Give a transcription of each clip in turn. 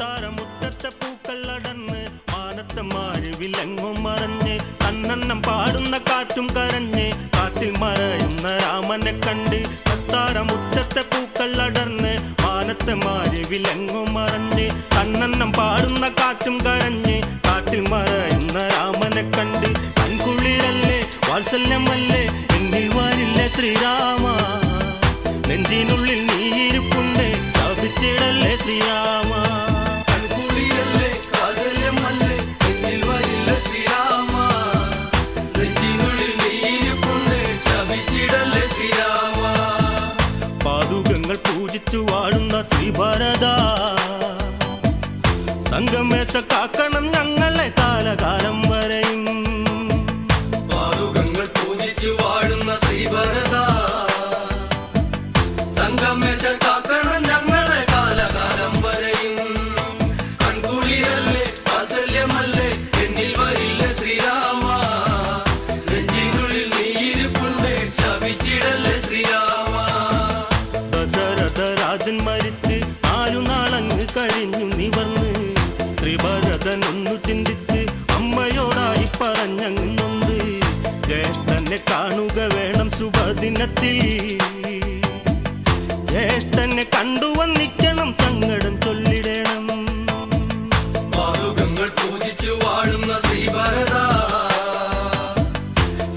താരമുട്ടത്തെ പൂക്കൾ അടന്ന് മാനത്തമാര് വിലങ്ങും മറഞ്ഞ് കണ്ണെണ്ണം പാടുന്ന കാറ്റും കരഞ്ഞ് കാട്ടിൽ മറയുന്ന രാമനെ കണ്ട് താരമുറ്റത്തെ പൂക്കൾ അടർന്ന് മാനത്തമാര് വിലങ്ങും മറഞ്ഞ് കണ്ണെണ്ണം പാടുന്ന കാറ്റും കരഞ്ഞ് కణ ഭരതനൊന്നു ചിന്തിച്ച് അമ്മയോടായി പറഞ്ഞങ്ങ് നൊന്ത് ജ്യേഷ്ഠനെ കാണുക വേണം ശുഭദിനത്തിൽ ജ്യേഷ്ഠനെ കണ്ടുവന്നിക്കണം സങ്കടം ചൊല്ലിടണം. പാതുകങ്ങൾ പൂജിച്ചു വാഴുന്ന ശ്രീ ഭരത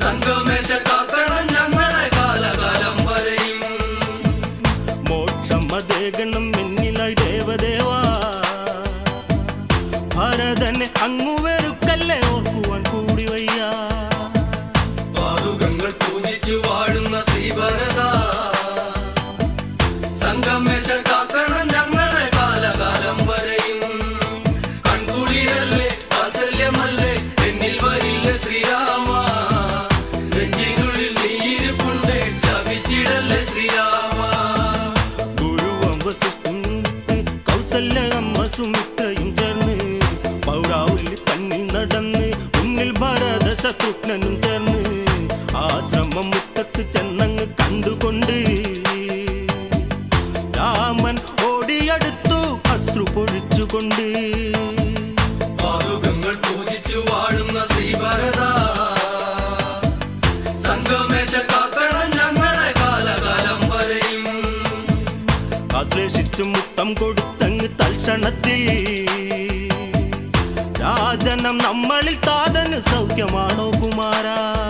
സംഗമേശ ഞങ്ങളെ കാലകാലം വരെയും. മോക്ഷം അതേകണം എന്നിലായി ദേവദേവ തന്നെ അങ്ങുവേ കൊടുത്തങ്ങ് തൽക്ഷണത്തിൽ. രാജനം നമ്മളിൽ താതന് സൗഖ്യമാണോ കുമാരാ?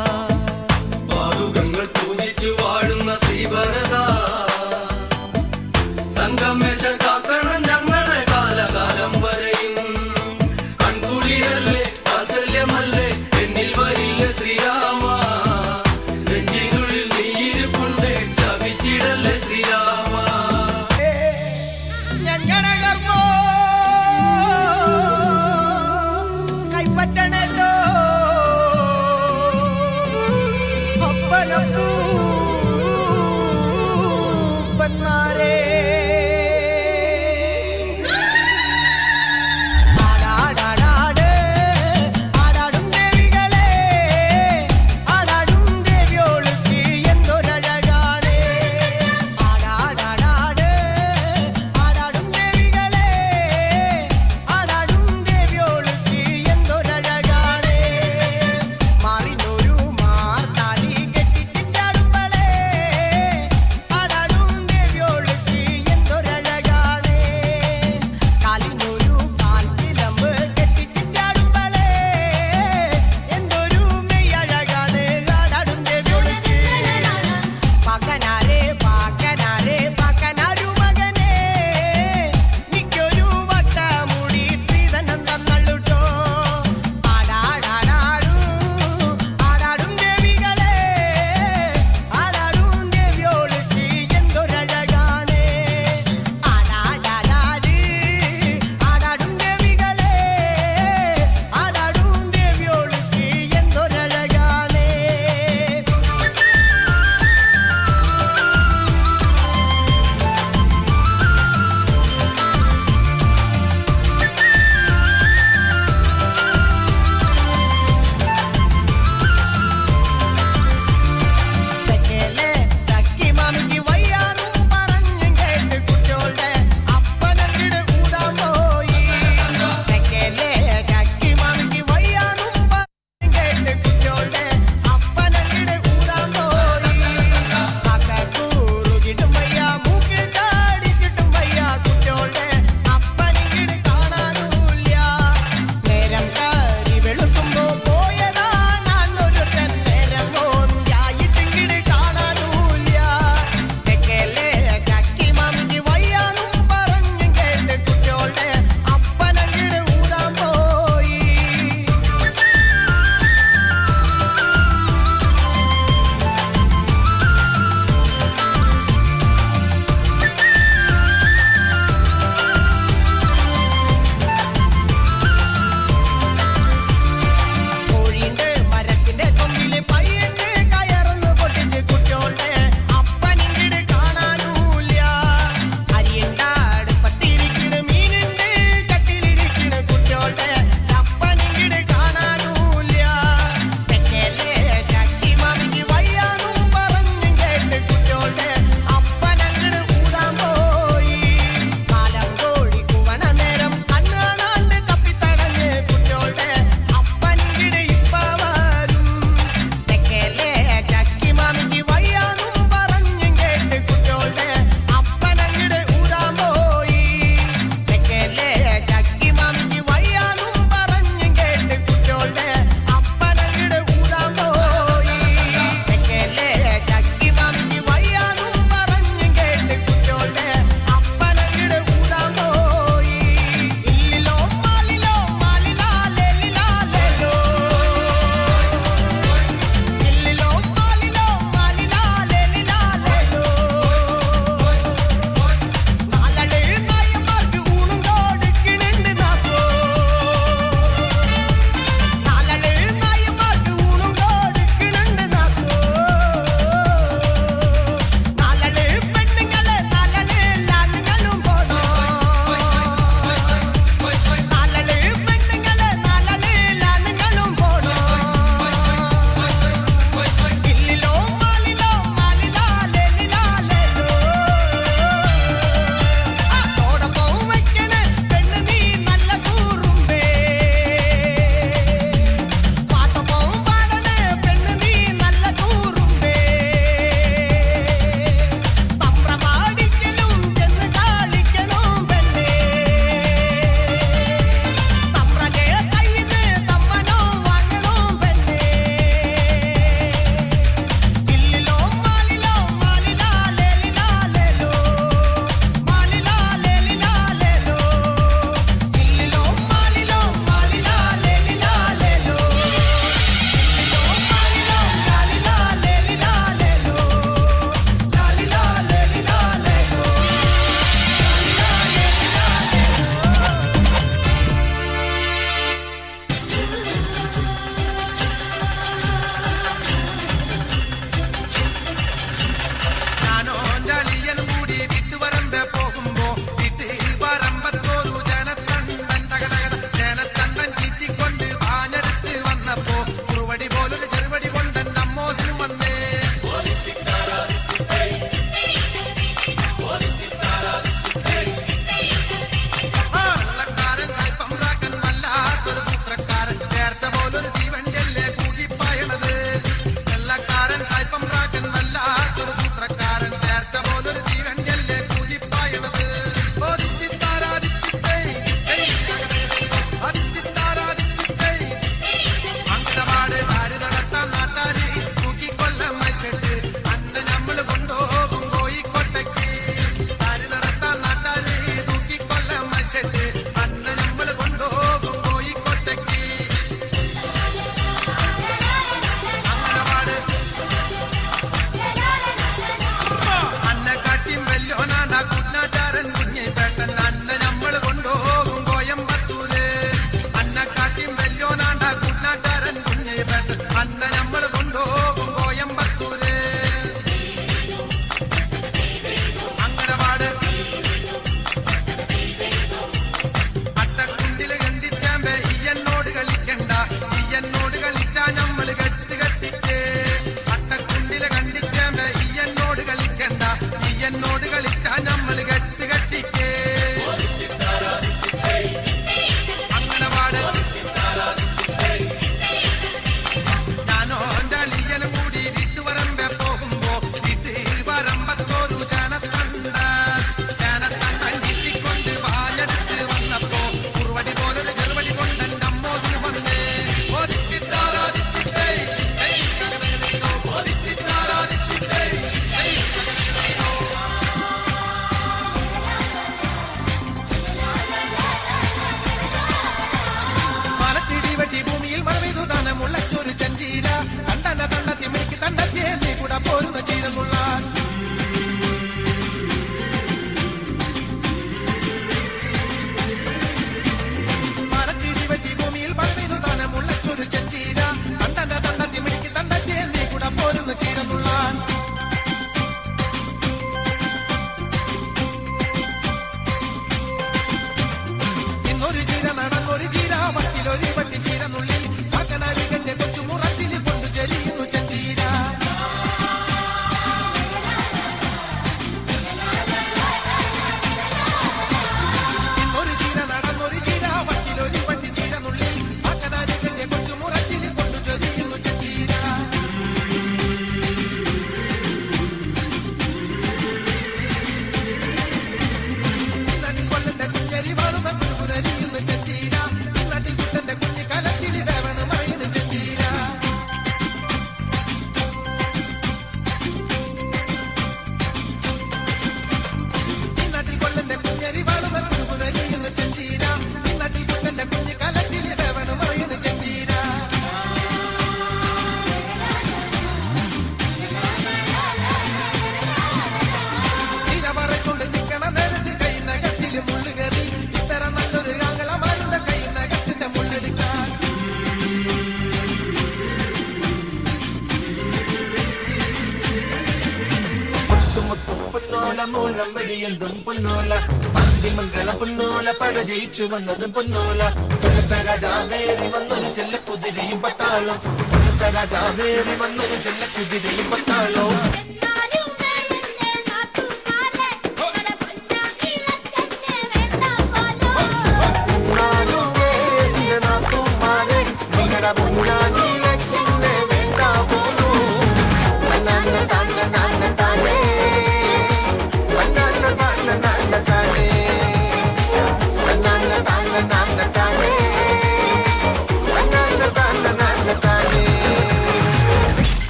പൊന്നോല പട ജയിച്ചു വന്നതും പൊന്നോല. തണുത്ത രാജാവേറി വന്നൊരു ചെല്ല കുതിരയും പട്ടാളം. തണുത്ത രാജാവേറി വന്നൊരു ചെല്ല കുതിരയും പട്ടാളം.